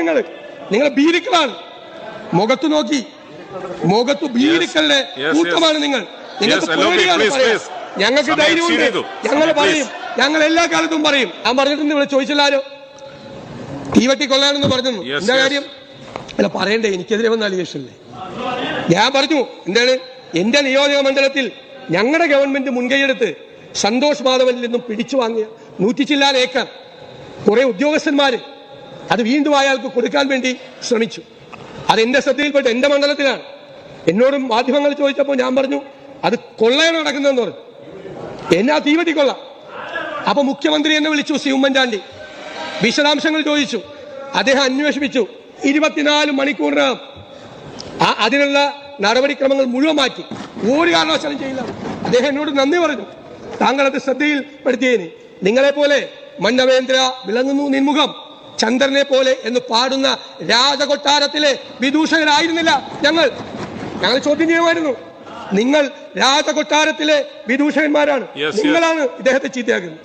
നിങ്ങൾ. നിങ്ങൾ ഭീരുക്കളാണ് മുഖത്ത് നോക്കി. മുഖത്ത് ഭീരുക്കളുടെ. കൂട്ടമാണ് നിങ്ങൾ. നിങ്ങൾക്ക് പേടിയാണ് ഞങ്ങൾക്ക് ധൈര്യമുണ്ട്. ഞങ്ങൾ പറയും. ഞങ്ങൾ എല്ലാ കാലത്തും പറയും. ഞാൻ പറഞ്ഞിട്ടുണ്ട് ഇവിടെ ചോദിച്ചില്ലാരോ തീവട്ടി കൊള്ളാനെന്ന് പറഞ്ഞു എന്താ കാര്യം? അല്ല പറയണ്ടേ എനിക്കെതിരെ വന്ന അലിഗേഷൻ അല്ലേ ഞാൻ പറഞ്ഞു എന്താണ്? എന്റെ നിയോജക മണ്ഡലത്തിൽ ഞങ്ങളുടെ ഗവൺമെന്റ് മുൻകൈയെടുത്ത് സന്തോഷ് മാധവനിൽ നിന്നും പിടിച്ചു വാങ്ങിയ നൂറ്റി ചില്ലാൻ ഏക്കർ കുറെ ഉദ്യോഗസ്ഥന്മാര് അത് വീണ്ടും അയാൾക്ക് കൊടുക്കാൻ വേണ്ടി ശ്രമിച്ചു. അത് എന്റെ ശ്രദ്ധയിൽപ്പെട്ട് എന്റെ മണ്ഡലത്തിലാണ്. എന്നോടും മാധ്യമങ്ങൾ ചോദിച്ചപ്പോൾ ഞാൻ പറഞ്ഞു അത് കൊള്ളയാണ് നടക്കുന്നതെന്ന് പറഞ്ഞു. എന്നെ ആ തീവട്ടി കൊള്ളാം. അപ്പൊ മുഖ്യമന്ത്രി എന്നെ വിളിച്ചു സി ഉമ്മൻചാണ്ടി വിശദാംശങ്ങൾ ചോദിച്ചു. അദ്ദേഹം അന്വേഷിപ്പിച്ചു ഇരുപത്തിനാല് മണിക്കൂറിനകം അതിനുള്ള നടപടിക്രമങ്ങൾ മുഴുവൻ മാറ്റി. ഒരു കാരണവശാലും ചെയ്യില്ല. അദ്ദേഹം എന്നോട് നന്ദി പറഞ്ഞു. താങ്കൾ അത് നിങ്ങളെ പോലെ മന്നവേന്ദ്ര വിളങ്ങുന്നു നിൻമുഖം. ചന്ദ്രനെ പോലെ എന്ന് പാടുന്ന രാജകൊട്ടാരത്തിലെ വിദൂഷകരായിരുന്നില്ല ഞങ്ങൾ. ഞങ്ങൾ ചോദ്യം ചെയ്യുമായിരുന്നു നിങ്ങൾ രാജകൊട്ടാരത്തിലെ വിദൂഷകന്മാരാണ്. നിങ്ങളാണ് ഇദ്ദേഹത്തെ ചീത്തയാക്കുന്നത്.